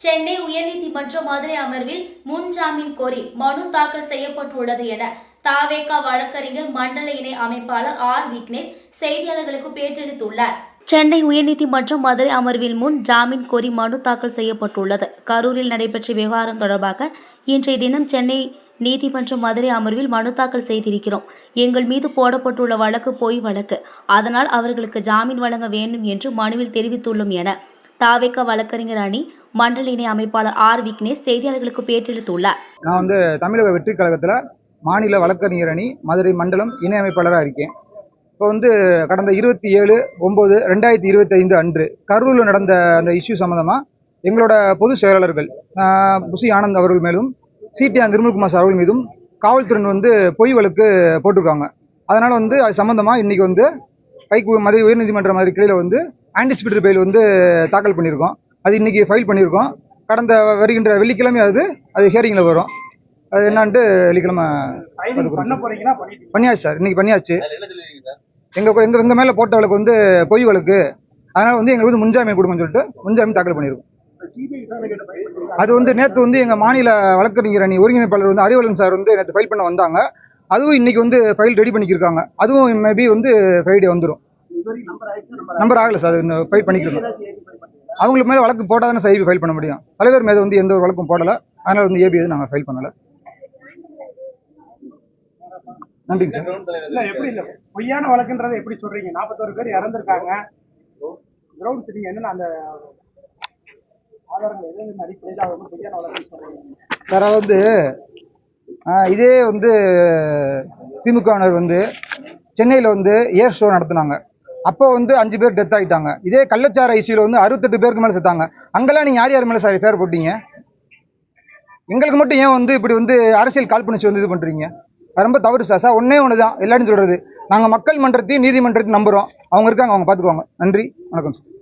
சென்னை உயர்நீதிமன்ற மதுரை அமர்வில் முன் ஜாமீன் கோரி மனு தாக்கல் செய்யப்பட்டுள்ளது என தாவேகா வழக்கறிஞர் மண்டல இணை அமைப்பாளர் ஆர் விக்னேஷ் செய்தியாளர்களுக்கு பேட்டியளித்துள்ளார் சென்னை உயர்நீதிமன்றம் மதுரை அமர்வில் முன் ஜாமீன் கோரி மனு தாக்கல் செய்யப்பட்டுள்ளது. கரூரில் நடைபெற்ற விவகாரம் தொடர்பாக இன்றைய தினம் சென்னை நீதிமன்றம் மதுரை அமர்வில் மனு தாக்கல் செய்திருக்கிறோம். எங்கள் மீது போடப்பட்டுள்ள வழக்கு போய் வழக்கு. அதனால் அவர்களுக்கு ஜாமீன் வழங்க வேண்டும் என்று மனுவில் தெரிவித்துள்ளோம் என தாவேக வழக்கறிஞர் அணி மண்டல இணை அமைப்பாளர் ஆர் விக்னேஷ் செய்தியாளர்களுக்கு பேட்டியளித்துள்ளார் நான் வந்து தமிழக வெற்றி கழகத்தில் மாநில வழக்கறிஞர் அணி மதுரை மண்டலம் இணை அமைப்பாளராக இருக்கேன். இப்போ வந்து கடந்த இருபத்தி ஏழு ஒம்பது ரெண்டாயிரத்தி இருபத்தைந்து அன்று கரூரில் நடந்த அந்த இஷ்யூ சம்மந்தமாக எங்களோட பொது செயலாளர்கள் புசி ஆனந்த் அவர்கள் மேலும் சிடிஆர் நிர்மல்குமார் சார் அவர்கள் மீதும் காவல்துறை வந்து பொய் வழக்கு போட்டிருக்காங்க. அதனால் வந்து அது சம்மந்தமாக இன்றைக்கி வந்து கைக்கு மதுரை உயர்நீதிமன்ற மதுரை கிளையில் வந்து ஆன்டிசிபேட்டரி பெயில் வந்து தாக்கல் பண்ணியிருக்கோம். அது இன்றைக்கி ஃபைல் பண்ணியிருக்கோம். கடந்த வருகின்ற வெள்ளிக்கிழமை அது அது ஹியரிங்கில் வரும். அது என்னான்ட்டு வெள்ளிக்கிழமை பண்ணியாச்சு சார். இன்னைக்கு பண்ணியாச்சு. எங்கள் எங்கள் எங்கள் மேலே போட்ட வழக்கு வந்து பொய் வழக்கு. அதனால் வந்து எங்களுக்கு வந்து முன்ஜாமீன் கொடுங்கன்னு சொல்லிட்டு முன்ஜாமீன் தாக்கல் பண்ணியிருக்கோம். சிபிஐ விசாரணை கிட்ட ஃபைல் பண்ணீங்களா அது வந்து நேற்று வந்து எங்கள் மாநில வழக்கறிஞர் அணி ஒருங்கிணைப்பாளர் வந்து அறிவலன் சார் வந்து நேற்று ஃபைல் பண்ண வந்தாங்க. அதுவும் இன்னைக்கு வந்து ஃபைல் ரெடி பண்ணிக்கிருக்காங்க. அதுவும் மேபி வந்து ஃப்ரைடே வந்துடும் நம்பர் ஆகலை சார். அது ஃபைல் பண்ணிக்கிறோம் அவங்களுக்கு மேலே வழக்கு போட்டால் தானே சார் ஃபைல் பண்ண முடியும்? தலைவர் மீது வந்து எந்த ஒரு வழக்கும் போடலை. அதனால் வந்து ஏபி நாங்கள் ஃபைல் பண்ணலை. நன்றிங்க சார். இல்ல எப்படி இல்ல? பொய்யான வழக்குன்றதை எப்படி சொல்றீங்க? நாற்பத்தோரு பேர் இறந்திருக்காங்க. கிரவுண்ட் சிட்டிங் என்னன்னா அந்த ஆதாரங்கள் எது அடிப்படையில் அவங்க பொய்யான வழக்குன்னு சொல்றீங்க. சார் அது வந்து இதே வந்து திமுகவினர் வந்து சென்னையில் வந்து ஏர் ஷோ நடத்துனாங்க. அப்போ வந்து அஞ்சு பேர் டெத் ஆகிட்டாங்க இதே கள்ளச்சார ஐசியில் வந்து அறுபத்தெட்டு பேருக்கு மேலே செத்தாங்க. அங்கெல்லாம் நீங்கள் யார் யார் மேலே சார் பேர் போட்டீங்க? எங்களுக்கு மட்டும் ஏன் வந்து இப்படி வந்து அரசியல் காழ்ப்புணர்ச்சி வந்து இது பண்ணுறீங்க அது ரொம்ப தவறு சார் சார் ஒன்றே ஒன்று தான் எல்லாரும் சொல்கிறது நாங்கள் மக்கள் மன்றத்தையும் நீதிமன்றத்தையும் நம்புகிறோம் அவங்க இருக்காங்க அவங்க பார்த்துக்குவாங்க நன்றி. வணக்கம் சார்